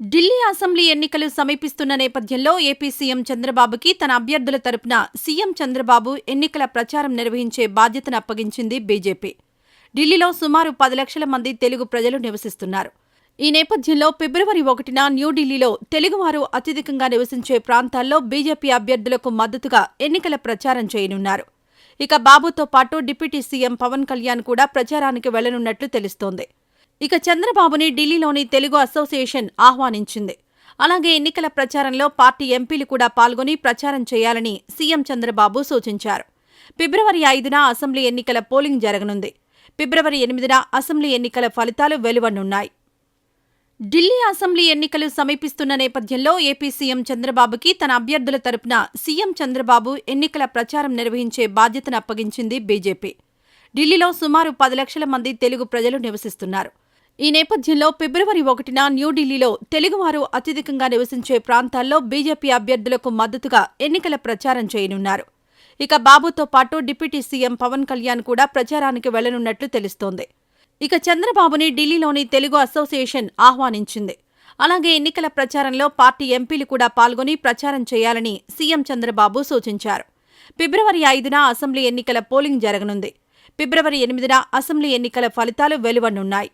Delhi assembly ఎన్నికలు సమీపిస్తున్న నేపథ్యంలో ఏపీ సీఎం చంద్రబాబుకి తన అభ్యర్థుల తరపున సీఎం చంద్రబాబు ఎన్నికల ప్రచారం నిర్వహించే బాధ్యతను అప్పగించింది బీజేపీ. ఢిల్లీలో సుమారు పది లక్షల మంది తెలుగు ప్రజలు నివసిస్తున్నారు. ఈ నేపథ్యంలో ఫిబ్రవరి ఒకటిన న్యూఢిల్లీలో తెలుగువారు అత్యధికంగా నివసించే ప్రాంతాల్లో బీజేపీ అభ్యర్థులకు మద్దతుగా ఎన్నికల ప్రచారం చేయనున్నారు. ఇక బాబుతో పాటు డిప్యూటీ సీఎం పవన్ కళ్యాణ్ కూడా ప్రచారానికి వెళ్ళనున్నట్లు తెలుస్తోంది. ఇక చంద్రబాబుని ఢిల్లీలోని తెలుగు అసోసియేషన్ ఆహ్వానించింది. అలాగే ఎన్నికల ప్రచారంలో పార్టీ ఎంపీలు కూడా పాల్గొని ప్రచారం చేయాలని సీఎం చంద్రబాబు సూచించారు. ఫిబ్రవరి ఐదున అసెంబ్లీ ఎన్నికల పోలింగ్ జరగనుంది. ఫిబ్రవరి ఎనిమిదిన అసెంబ్లీ ఎన్నికల ఫలితాలు వెలువనున్నాయి ఢిల్లీ అసెంబ్లీ ఎన్నికలు సమీపిస్తున్న నేపథ్యంలో ఏపీ సీఎం చంద్రబాబుకి తన అభ్యర్థుల తరపున సీఎం చంద్రబాబు ఎన్నికల ప్రచారం నిర్వహించే బాధ్యతను అప్పగించింది బీజేపీ. ఢిల్లీలో సుమారు పది లక్షల మంది తెలుగు ప్రజలు నివసిస్తున్నారు. ఈ నేపథ్యంలో ఫిబ్రవరి ఒకటిన న్యూఢిల్లీలో తెలుగువారు అత్యధికంగా నివసించే ప్రాంతాల్లో బీజేపీ అభ్యర్థులకు మద్దతుగా ఎన్నికల ప్రచారం చేయనున్నారు. ఇక బాబుతో పాటు డిప్యూటీ సీఎం పవన్ కళ్యాణ్ కూడా ప్రచారానికి వెళ్ళనున్నట్లు తెలుస్తోంది. ఇక చంద్రబాబుని ఢిల్లీలోని తెలుగు అసోసియేషన్ ఆహ్వానించింది. అలాగే ఎన్నికల ప్రచారంలో పార్టీ ఎంపీలు కూడా పాల్గొని ప్రచారం చేయాలని సీఎం చంద్రబాబు సూచించారు. ఫిబ్రవరి ఐదున అసెంబ్లీ ఎన్నికల పోలింగ్ జరగనుంది. ఫిబ్రవరి ఎనిమిదిన అసెంబ్లీ ఎన్నికల ఫలితాలు వెలువనున్నాయి